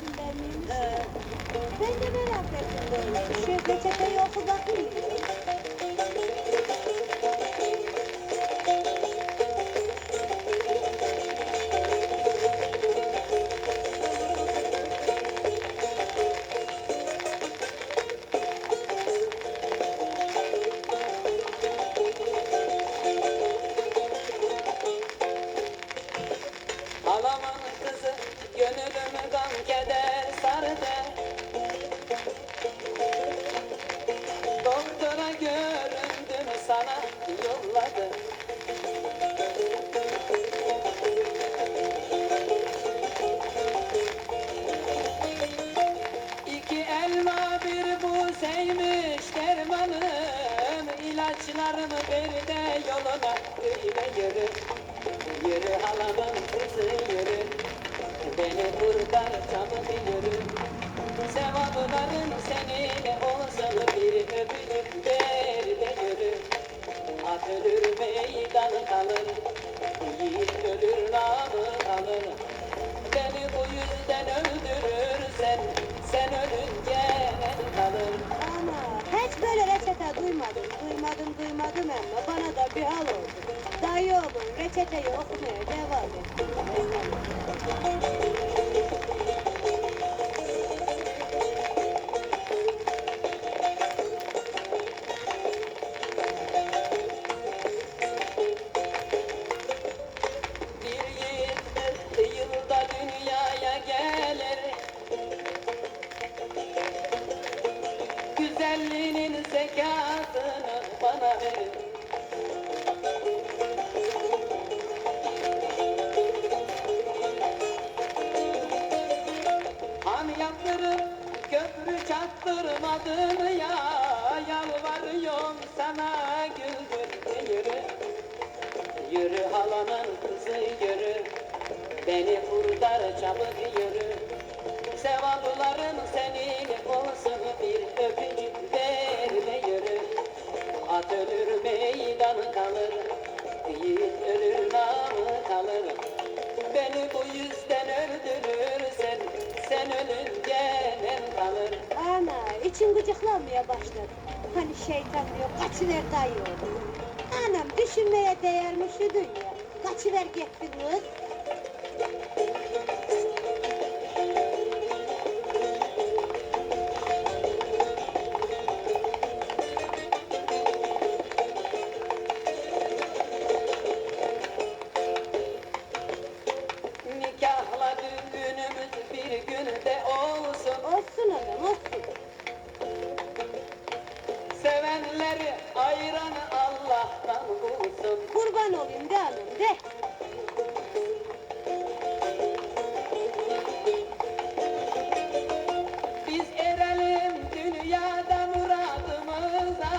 içinden miymiş? Ben de merak ettim. Şu reçeteyi Halamın kızı gönlümü gam keder sardı Doktora göründüm sana yolladı. İki elma bir buzeymiş dermanım. İlaçlarımı ver de yoluna kıyma yürü Yürü halamın kızı yürü. Beni kurtar çabuk yürü. Sevapların senin olsun bir öpücük ver de yürü. At ölür meydan kalır reçete duymadım. Duymadım duymadım ama bana da bir hal oldu. Dayı oğlum reçeteyi okumaya devam et. Güzelliğinin zekatını bana verin. Yaptırıp köprü çaktırmadın ya. Yalvarıyorum sana güldür yürü. Yürü halanın kızı yürü. Beni kurtar çabuk yürü. Sevaplarım senin olsun bir yürü Ölür meydan kalır Yiğit ölür namı kalır Beni bu yüzden öldürürsen Sen ölünce nem kalır Ana için gıcıklanmaya başladı. Hani şeytan diyor kaçıver dayı. Anam düşünmeye değer mi şu dünya? Kaçıver gitti kız. Bulsun Kurban olayım de hanım de. Biz erelim dünyada muradımıza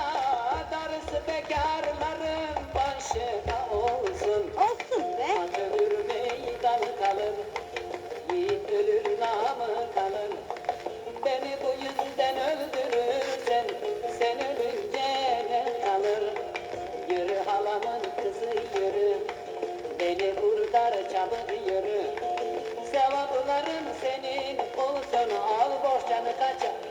Darısı bekarların başına olsun Olsun be. At ölür meydan kalır Yiğit ölür namı kalır Beni bu yüzden öldürürsen Sen kalır Halamın kızı yürü Beni kurtar çabuk yürü Sevaplarım senin olsun Al boşanı kaçalım